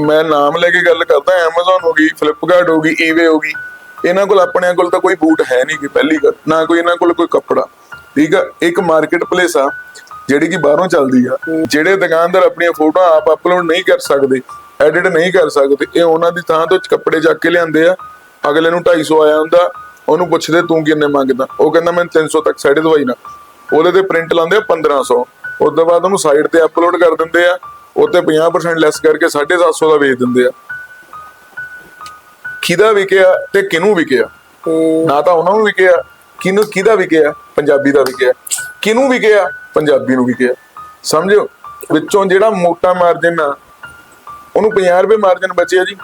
ਮੈਂ ਨਾਮ ਲੈ ਕੇ ਗੱਲ ਕਰਦਾ, Amazon ਹੋ ਗਈ, Flipkart ਹੋ ਗਈ, eBay ਹੋ ਗਈ। ਇਹਨਾਂ ਕੋਲ ਆਪਣਿਆਂ ਕੋਲ ਤਾਂ ਕੋਈ ਬੂਟ ਹੈ ਨਹੀਂ ਕਿ ਪਹਿਲੀ ਗੱਲ। ਨਾ ਕੋਈ ਇਹਨਾਂ ਕੋਲ ਕੋਈ ਕੱਪੜਾ। ਠੀਕ ਆ? ਇੱਕ ਮਾਰਕੀਟ ਪਲੇਸ ਆ, ਜਿਹੜੀ ਕਿ ਬਾਹਰੋਂ ਚੱਲਦੀ ਆ। ਜਿਹੜੇ ਦੁਕਾਨਦਾਰ ਆਪਣੀਆਂ ਫੋਟੋਆਂ ਆਪ ਅਪਲੋਡ ਨਹੀਂ ਕਰ ਸਕਦੇ ਐਡਿਟ ਨਹੀਂ ਕਰ ਸਕਦੇ, ਇਹ ਉਹਨਾਂ ਦੀ ਥਾਂ ਤੋਂ ਕੱਪੜੇ ਚੱਕ ਕੇ ਲਿਆਂਦੇ ਆ। ਅਗਲੇ ਨੂੰ 250 ਆਇਆ ਹੁੰਦਾ, ਉਹਨੂੰ ਪੁੱਛਦੇ, ਤੂੰ ਕਿੰਨੇ ਮੰਗਦਾ? ਉਹ ਕਹਿੰਦਾ, ਮੈਂ 300 ਤੱਕ ਸਾਈਡ ਦਵਾਈ ਨਾ। ਉਹਦੇ ਤੇ ਪ੍ਰਿੰਟ ਲਾਉਂਦੇ ਆ 1500 ਉਸ ਤੋਂ ਬਾਅਦ ਉਹਨੂੰ ਸਾਈਟ ਤੇ ਅਪਲੋਡ ਕਰ ਦਿੰਦੇ ਆ। ਉੱਤੇ 50% ਲੈਸ ਕਰਕੇ 750 ਦਾ ਵੇਚ ਦਿੰਦੇ ਆ। ਕਿਹਦਾ ਵਿਕਿਆ ਤੇ ਕਿਹਨੂੰ ਵਿਕਿਆ? ਨਾ ਤਾਂ ਉਹਨਾਂ ਨੂੰ ਵਿਕਿਆ ਕਿਹਨੂੰ ਕਿਹਦਾ ਵਿਕਿਆ? ਪੰਜਾਬੀ ਦਾ ਵਿਕਿਆ। ਕਿਹਨੂੰ ਵਿਕਿਆ? ਪੰਜਾਬੀ ਨੂੰ ਵਿਕਿਆ। ਸਮਝੋ ਵਿੱਚੋਂ ਜਿਹੜਾ ਮੋਟਾ ਮਾਰਜਨ ਆ ਉਹਨੂੰ 50 ਰੁਪਏ ਮਾਰਜਨ ਬਚਿਆ ਜੀ।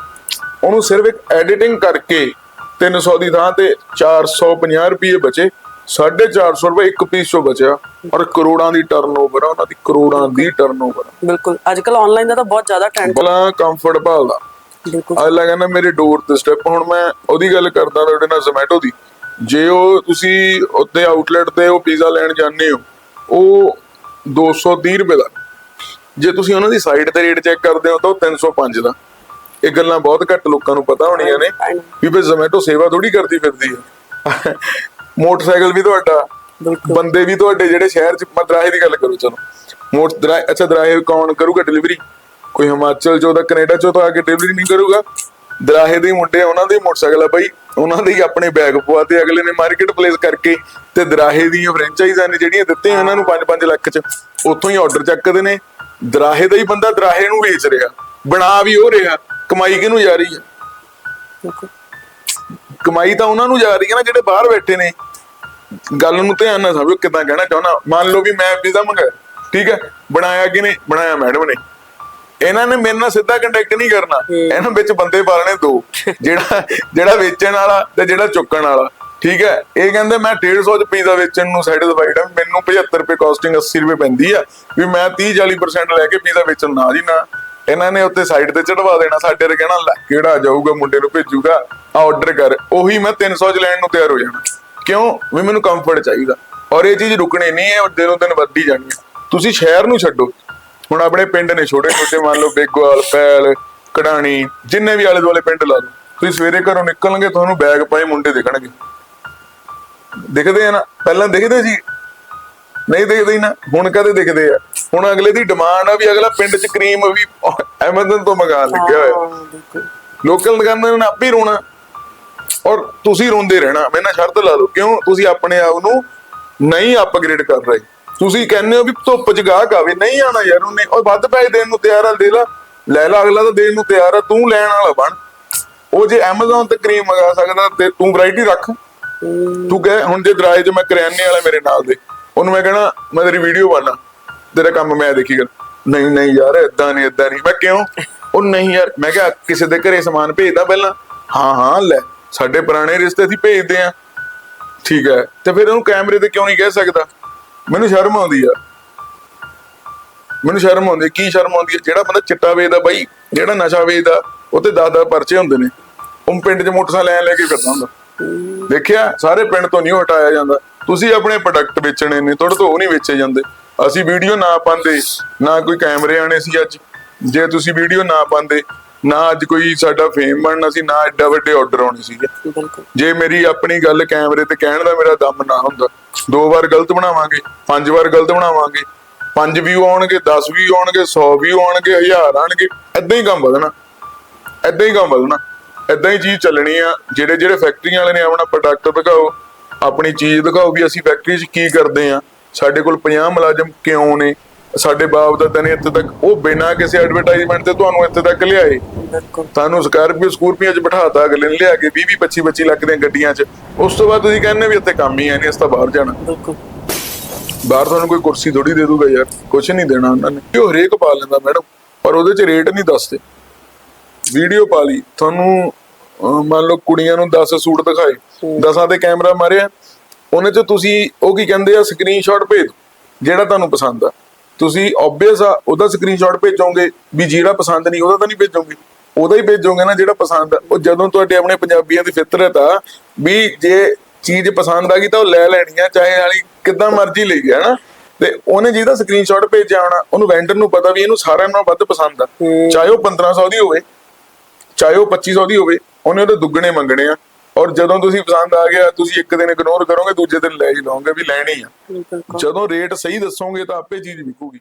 ਉਹਨੂੰ ਸਿਰਫ ਇੱਕ ਐਡੀਟਿੰਗ ਕਰਕੇ 300 ਦੀ ਥਾਂ ਤੇ 450 ਰੁਪਏ ਬਚੇ। 450 ਰੁਪਏ ਇੱਕ ਪੀਸ ਚੋਂ ਬਚਿਆ ਔਰ ਕਰੋੜਾਂ ਦੀ ਟਰਨਓਵਰ ਆ ਉਹਨਾਂ ਦੀ ਕਰੋੜਾਂ ਦੀ ਟਰਨਓਵਰ ਬਿਲਕੁਲ ਅੱਜ ਕੱਲ ਆਨਲਾਈਨ ਦਾ ਤਾਂ ਬਹੁਤ ਜ਼ਿਆਦਾ ਟ੍ਰੈਂਡ ਬਲਾ ਕੰਫਰਟ ਭਾਲਦਾ ਬਿਲਕੁਲ ਅਗਲਾ ਕਹਿੰਦਾ ਮੇਰੇ ਡੋਰ ਤੇ ਸਟੈਪ ਹੁਣ ਮੈਂ ਉਹਦੀ ਗੱਲ ਕਰਦਾ ਤੁਹਾਡੇ ਨਾਲ ਜ਼ੋਮੈਟੋ ਦੀ ਜੇ ਉਹ ਤੁਸੀਂ ਉੱਤੇ ਆਊਟਲੈਟ ਤੇ ਉਹ ਪੀਜ਼ਾ ਲੈਣ ਜਾਂਦੇ ਹੋ ਉਹ 230 ਰੁਪਏ ਦਾ ਜੇ ਤੁਸੀਂ ਉਹਨਾਂ ਦੀ ਸਾਈਟ ਤੇ ਰੇਟ ਚੈੱਕ ਕਰਦੇ ਹੋ ਤਾਂ ਉਹ 305 ਦਾ ਇਹ ਗੱਲਾਂ ਬਹੁਤ ਘੱਟ ਲੋਕਾਂ ਨੂੰ ਪਤਾ ਹੋਣੀਆਂ ਨੇ ਵੀ ਬਈ ਜ਼ੋਮੈਟੋ ਸੇਵਾ ਥੋੜੀ ਕਰਦੀ ਫਿਰਦੀ ਹੈ ਮੋਟਰਸਾਈਕਲ ਵੀ ਤੁਹਾਡਾ ਬਿਲਕੁਲ। ਬੰਦੇ ਵੀ ਤੁਹਾਡੇ ਜਿਹੜੇ ਸ਼ਹਿਰ ਚ ਮੈਂ ਦਰਾਹੇ ਦੀ ਗੱਲ ਕਰੂੰ ਚਲੋ। ਮੋਟ ਦਰਾਹੇ ਅੱਛਾ ਦਰਾਹੇ ਕੌਣ ਕਰੂਗਾ ਡਿਲੀਵਰੀ ਕੋਈ ਹਿਮਾਚਲ ਚੋਂ ਤਾਂ ਕੈਨੇਡਾ ਚੋਂ ਤਾਂ ਆ ਕੇ ਡਿਲੀਵਰੀ ਨਹੀਂ ਕਰੂਗਾ? ਦਰਾਹੇ ਦੇ ਮੁੰਡੇ ਉਹਨਾਂ ਦੇ ਮੋਟਰਸਾਈਕਲ ਆ ਬਾਈ। ਉਹਨਾਂ ਦੇ ਹੀ ਆਪਣੇ ਬੈਗ ਪਵਾਤੇ ਅਗਲੇ ਨੇ ਮਾਰਕੀਟ ਪਲੇਸ ਕਰਕੇ ਤੇ ਦਰਾਹੇ ਦੀਆਂ ਫਰੈਂਚਾਈਜ਼ਾਂ ਨੇ ਜਿਹੜੀਆਂ ਦਿੱਤੀਆਂ ਇਹਨਾਂ ਨੂੰ 5-5 ਲੱਖ ਚ ਉੱਥੋਂ ਹੀ ਆਰਡਰ ਚੱਕਦੇ ਨੇ। ਦਰਾਹੇ ਦਾ ਹੀ ਬੰਦਾ ਦਰਾਹੇ ਨੂੰ ਵੇਚ ਰਿਹਾ। ਬਣਾ ਵੀ ਹੋ ਰਿਹਾ। ਕਮਾਈ ਕਿਹਨੂੰ ਜਾ ਰਹੀ ਹੈ ਕਮਾਈ ਤਾਂ ਉਹਨਾਂ ਨੂੰ ਜਾ ਰਹੀ ਹੈ ਨਾ ਜਿਹੜੇ ਬਾਹਰ ਬੈਠੇ ਨੇ। ਗੱਲ ਨੂੰ ਧਿਆਨ ਨਾਲ ਸਮਝੋ ਕਿਦਾਂ ਕਹਿਣਾ ਚਾਹੁੰਦਾ। ਮੰਨ ਲਓ ਵੀ ਮੈਂ ਪੀਜ਼ਾ ਮੰਗਾਇਆ ਠੀਕ ਹੈ? ਬਣਾਇਆ ਕਿਨੇ ਬਣਾਇਆ ਮੈਡਮ ਨੇ। ਇਹਨਾਂ ਨੇ ਮੇਰੇ ਨਾਲ ਸਿੱਧਾ ਕੰਟੈਕਟ ਨਹੀਂ ਕਰਨਾ। ਇਹਨਾਂ ਵਿੱਚ ਬੰਦੇ ਪਾਲਣੇ ਦੋ। ਜਿਹੜਾ ਜਿਹੜਾ ਵੇਚਣ ਵਾਲਾ ਤੇ ਜਿਹੜਾ ਚੁੱਕਣ ਵਾਲਾ। ਠੀਕ ਹੈ? ਇਹ ਕਹਿੰਦੇ ਮੈਂ 150 ਚ ਪੀਜ਼ਾ ਵੇਚਣ ਨੂੰ ਸੈਟੀਸਫਾਈਡ ਆ। ਮੈਨੂੰ 75 ਰੁਪਏ ਕਾਸਟਿੰਗ 80 ਰੁਪਏ ਪੈਂਦੀ ਆ। ਵੀ ਮੈਂ 30 40% ਲੈ ਕੇ ਪੀਜ਼ਾ ਵੇਚਣ ਨਾ ਜੀ ਨਾ। ਇਹਨਾਂ ਨੇ ਉੱਤੇ ਸਾਈਡ ਤੇ ਚੜਵਾ ਦੇਣਾ। ਸਾਡੇ ਤੇ ਕਹਿਣਾ ਲੈ ਕਿਹੜਾ ਜਾਊਗਾ ਮੁੰਡੇ ਨੂੰ ਭੇਜੂਗਾ। ਆਰਡਰ ਕਰ। ਉਹੀ ਮੈਂ 300 ਚ ਲੈਣ ਨੂੰ ਤਿਆਰ ਹੋ ਜਾਣਾ। ਕਿਉਂ? ਵੀ ਮੈਨੂੰ ਕੰਫਰਟ ਚਾਹੀਦਾ। ਔਰ ਇਹ ਚੀਜ਼ ਰੁਕਣੀ ਨਹੀਂ ਹੈ ਦਿਨੋਂ ਦਿਨ ਵੱਧਦੀ ਜਾਣੀ ਹੈ ਤੁਸੀਂ ਸ਼ਹਿਰ ਨੂੰ ਛੱਡੋ। ਹੁਣ ਆਪਣੇ ਪਿੰਡ ਨੇ ਛੋਟੇ ਛੋਟੇ ਮੰਨ ਲਓ ਬੇਗਵਾਲ ਪੈਲ ਕਢਾਣੀ ਜਿੰਨੇ ਵੀ ਆਲੇ ਦੁਆਲੇ ਪਿੰਡ ਲਾ ਲਓ। ਤੁਸੀਂ ਸਵੇਰੇ ਘਰੋਂ ਨਿਕਲਣਗੇ ਤੁਹਾਨੂੰ ਬੈਗ ਪਾਏ ਮੁੰਡੇ ਦਿਖਣਗੇ। ਦਿਖਦੇ ਆ ਨਾ। ਪਹਿਲਾਂ ਦਿਖਦੇ ਸੀ। ਨਹੀਂ ਦਿਖਦੇ ਨਾ। ਹੁਣ ਕਦੇ ਦਿਖਦੇ ਆ? ਹੁਣ ਅਗਲੇ ਦੀ ਡਿਮਾਂਡ ਆ ਵੀ ਅਗਲਾ ਪਿੰਡ ਚ ਕਰੀਮ ਵੀ ਐਮਾਜ਼ਨ ਤੋਂ ਮੰਗਾ ਲੱਗਿਆ ਹੋਇਆ। ਲੋਕਲ ਦੁਕਾਨਾਂ ਨੇ ਆਪੇ ਰੋਣਾ। ਔਰ ਤੁਸੀਂ ਰੋਂਦੇ ਰਹਿਣਾ। ਮੈਂ ਨਾ ਸ਼ਰਤ ਲਾ ਲਓ, ਕਿਉਂ? ਤੁਸੀਂ ਆਪਣੇ ਆਪ ਨੂੰ ਨਹੀਂ ਅਪਗ੍ਰੇਡ ਕਰ ਰਹੇ। ਤੁਸੀਂ ਕਹਿੰਦੇ ਹੋ ਵੀ ਧੁੱਪ ਚ ਗਾਹਕ ਆਵੇ, ਨਹੀਂ ਆਣਾ ਯਾਰ ਉਹਨੇ। ਉਹ ਵੱਧ ਪੈਸੇ ਦੇਣ ਨੂੰ ਤਿਆਰ ਆ, ਦੇ ਲਾ। ਲੈ ਲਾ, ਅਗਲਾ ਤਾਂ ਦੇਣ ਨੂੰ ਤਿਆਰ ਆ, ਤੂੰ ਲੈਣ ਵਾਲਾ ਬਣ। ਉਹ ਜੇ Amazon ਤੇ ਕਰੀਮ ਮੰਗਾ ਸਕਦਾ, ਤੇ ਤੂੰ ਵੈਰਾਈਟੀ ਰੱਖ। ਤੂੰ ਕਹੇ, ਹੁਣ ਜੇ ਦਰਾਏ 'ਚ ਮੈਂ ਕਰਿਆਨੇ ਵਾਲਾ ਮੇਰੇ ਨਾਲ ਦੇ। ਉਹਨੂੰ ਮੈਂ ਕਹਿਣਾ, ਮੈਂ ਤੇਰੀ ਵੀਡੀਓ ਬਣਾ। ਤੇਰਾ ਕੰਮ ਮੈਂ ਦੇਖੀ ਕਰ। ਨਹੀਂ ਨਹੀਂ ਯਾਰ ਇਦਾਂ ਨਹੀਂ ਇਦਾਂ ਨਹੀਂ। ਮੈਂ ਕਿਉਂ? ਉਹ ਨਹੀਂ ਯਾਰ, ਮੈਂ ਕਿਹਾ, ਕਿਸੇ ਦੇ ਘਰੇ ਸਮਾਨ ਭੇਜਦਾ ਪਹਿਲਾਂ। ਹਾਂ ਹਾਂ, ਲੈ। ਸਾਡੇ ਪੁਰਾਣੇ ਰਿਸ਼ਤੇ ਅਸੀਂ ਭੇਜਦੇ ਆ ਠੀਕ ਹੈ। ਤੇ ਫਿਰ ਉਹਨੂੰ ਕੈਮਰੇ ਤੇ ਕਿਉਂ ਨਹੀਂ ਕਹਿ ਸਕਦਾ? ਮੈਨੂੰ ਸ਼ਰਮ ਆਉਂਦੀ ਆ। ਮੈਨੂੰ ਸ਼ਰਮ ਆਉਂਦੀ ਕੀ ਸ਼ਰਮ ਆਉਂਦੀ ਹੈ ਜਿਹੜਾ ਬੰਦਾ ਚਿੱਟਾ ਵੇਚਦਾ ਬਾਈ, ਜਿਹੜਾ ਨਸ਼ਾ ਵੇਚਦਾ ਉੱਤੇ 10-10 ਪਰਚੇ ਹੁੰਦੇ ਨੇ। ਉਹ ਪਿੰਡ 'ਚ ਮੋਟਰਸਾਈਕਲ ਲੈ ਲੈ ਕੇ ਫਿਰਦਾ ਹੁੰਦਾ। ਦੇਖਿਆ? ਸਾਰੇ ਪਿੰਡ ਤੋਂ ਨਹੀਂ ਹਟਾਇਆ ਜਾਂਦਾ। ਤੁਸੀਂ ਆਪਣੇ ਪ੍ਰੋਡਕਟ ਵੇਚਣੇ ਨੇ, ਤੁਹਾਡੇ ਤੋਂ ਉਹ ਨਹੀਂ ਵੇਚੇ ਜਾਂਦੇ। ਅਸੀਂ ਵੀਡੀਓ ਨਾ ਪਾਉਂਦੇ, ਨਾ ਕੋਈ ਕੈਮਰੇ ਆਣੇ ਸੀ ਅੱਜ। ਜੇ ਤੁਸੀਂ ਵੀਡੀਓ ਨਾ ਪਾਉਂਦੇ ਨਾ ਅੱਜ ਕੋਈ ਸਾਡਾ ਫੇਮ ਬਣਨਾ ਸੀ ਨਾ ਐਡਾ ਵੱਡੇ ਆਰਡਰ ਆਉਣੇ ਸੀਗੇ। ਬਿਲਕੁਲ। ਜੇ ਮੇਰੀ ਆਪਣੀ ਗੱਲ ਕੈਮਰੇ ਤੇ ਕਹਿਣ ਦਾ ਮੇਰਾ ਦਮ ਨਾ ਹੁੰਦਾ ਦੋ ਵਾਰ ਗਲਤ ਬਣਾਵਾਂਗੇ ਪੰਜ ਵਾਰ ਗਲਤ ਬਣਾਵਾਂਗੇ ਪੰਜ ਵਿਊ ਆਉਣਗੇ 10 ਵਿਊ ਆਉਣਗੇ 100 ਵਿਊ ਆਉਣਗੇ 1000 ਆਉਣਗੇ ਐਦਾਂ ਹੀ ਕੰਮ ਵਧਣਾ। ਐਦਾਂ ਹੀ ਕੰਮ ਵਧਣਾ। ਐਦਾਂ ਹੀ ਚੀਜ਼ ਚੱਲਣੀ ਆ ਜਿਹੜੇ ਜਿਹੜੇ ਫੈਕਟਰੀਆਂ ਵਾਲੇ ਨੇ ਆਪਣਾ ਪ੍ਰੋਡਕਟ ਦਿਖਾਓ ਆਪਣੀ ਚੀਜ਼ ਦਿਖਾਓ ਵੀ ਅਸੀਂ ਫੈਕਟਰੀ 'ਚ ਕੀ ਕਰਦੇ ਆ। ਸਾਡੇ ਕੋਲ 50 ਮੁਲਾਜ਼ਮ ਕਿਉਂ ਨੇ? ਸਾਡੇ ਬਾਪ ਦਾਦਾ ਨੇ ਇੱਥੇ ਤੱਕ ਉਹ ਬਿਨਾਂ ਕਿਸੇ ਐਡਵਰਟਾਈਜ਼ਮੈਂਟ ਤੇ ਤੁਹਾਨੂੰ ਇੱਥੇ ਤੱਕ ਲਿਆਏ। ਤੁਹਾਨੂੰ ਸਕਾਰਪੀਓ ਸਕੂਰਪੀਆਂ 'ਚ ਬਿਠਾਤਾ ਅਗਲੇ ਨੇ ਲਿਆ ਕੇ 20 20 25 25 ਲੱਖ ਦੀਆਂ ਗੱਡੀਆਂ 'ਚ। ਉਸ ਤੋਂ ਬਾਅਦ ਤੁਸੀਂ ਕਹਿੰਦੇ ਵੀ ਇੱਥੇ ਕੰਮ ਹੀ ਹੈ ਨਹੀਂ ਇਸ ਤਾਂ ਬਾਹਰ ਜਾਣਾ। ਬਾਹਰ ਤੁਹਾਨੂੰ ਕੋਈ ਕੁਰਸੀ ਥੋੜੀ ਦੇ ਦੂਗਾ ਯਾਰ ਕੁਝ ਨਹੀਂ ਦੇਣਾ ਉਹਨਾਂ ਨੇ। ਇਹ ਹਰੇਕ ਪਾ ਲੈਂਦਾ ਮੈਡਮ ਪਰ ਉਹਦੇ 'ਚ ਰੇਟ ਨਹੀਂ ਦੱਸਦੇ। ਵੀਡੀਓ ਪਾ ਲਈ ਤੁਹਾਨੂੰ ਮੰਨ ਲਓ ਕੁੜੀਆਂ ਨੂੰ 10 ਸੂਟ ਦਿਖਾਏ 10ਾਂ ਤੇ ਕੈਮਰਾ ਮਾਰਿਆ ਉਹਨੇ 'ਚ ਤੁਸੀਂ ਉਹ ਕੀ ਕਹਿੰਦੇ ਆ ਸਕਰੀਨਸ਼ਾਟ ਭੇਜ ਜਿਹੜਾ ਤੁਹਾਨੂੰ ਪਸੰਦ ਆ। ਤੁਸੀਂ ਆਬਵੀਅਸ ਆ ਉਹਦਾ ਸਕਰੀਨਸ਼ਾਟ ਭੇਜੋਗੇ ਵੀ ਜਿਹੜਾ ਪਸੰਦ ਨਹੀਂ ਉਹਦਾ ਤਾਂ ਨਹੀਂ ਭੇਜੋਗੇ। ਉਹਦਾ ਹੀ ਭੇਜੋਗੇ ਨਾ ਜਿਹੜਾ ਪਸੰਦ ਆ। ਉਹ ਜਦੋਂ ਤੁਹਾਡੇ ਆਪਣੇ ਪੰਜਾਬੀਆਂ ਦੀ ਫਿਤਰਤ ਆ ਵੀ ਜੇ ਚੀਜ਼ ਪਸੰਦ ਆ ਗਈ ਤਾਂ ਉਹ ਲੈ ਲੈਣੀ ਆ ਚਾਹੇ ਵਾਲੀ ਕਿੱਦਾਂ ਮਰਜ਼ੀ ਲਈ ਗਿਆ ਨਾ ਤੇ ਉਹਨੇ ਜਿਹਦਾ ਸਕਰੀਨਸ਼ਾਟ ਭੇਜਿਆ ਹੋਣਾ ਉਹਨੂੰ ਵੈਂਡਰ ਨੂੰ ਪਤਾ ਵੀ ਇਹਨੂੰ ਸਾਰਿਆਂ ਨਾਲੋਂ ਵੱਧ ਪਸੰਦ ਆ। ਚਾਹੇ ਉਹ 1500 ਦੀ ਹੋਵੇ ਚਾਹੇ ਉਹ 2500 ਦੀ ਹੋਵੇ ਉਹਨੇ ਉਹਦੇ ਦੁੱਗਣੇ ਮੰਗਣੇ ਆ। ਔਰ ਜਦੋਂ ਤੁਸੀਂ ਪਸੰਦ ਆ ਗਿਆ ਤੁਸੀਂ ਇੱਕ ਦਿਨ ਇਗਨੋਰ ਕਰੋਗੇ ਦੂਜੇ ਦਿਨ ਲੈ ਹੀ ਲਓਗੇ ਵੀ ਲੈਣੀ ਆ। ਜਦੋਂ ਰੇਟ ਸਹੀ ਦੱਸੋਗੇ ਤਾਂ ਆਪੇ ਚੀਜ਼ ਵਿਕੂਗੀ।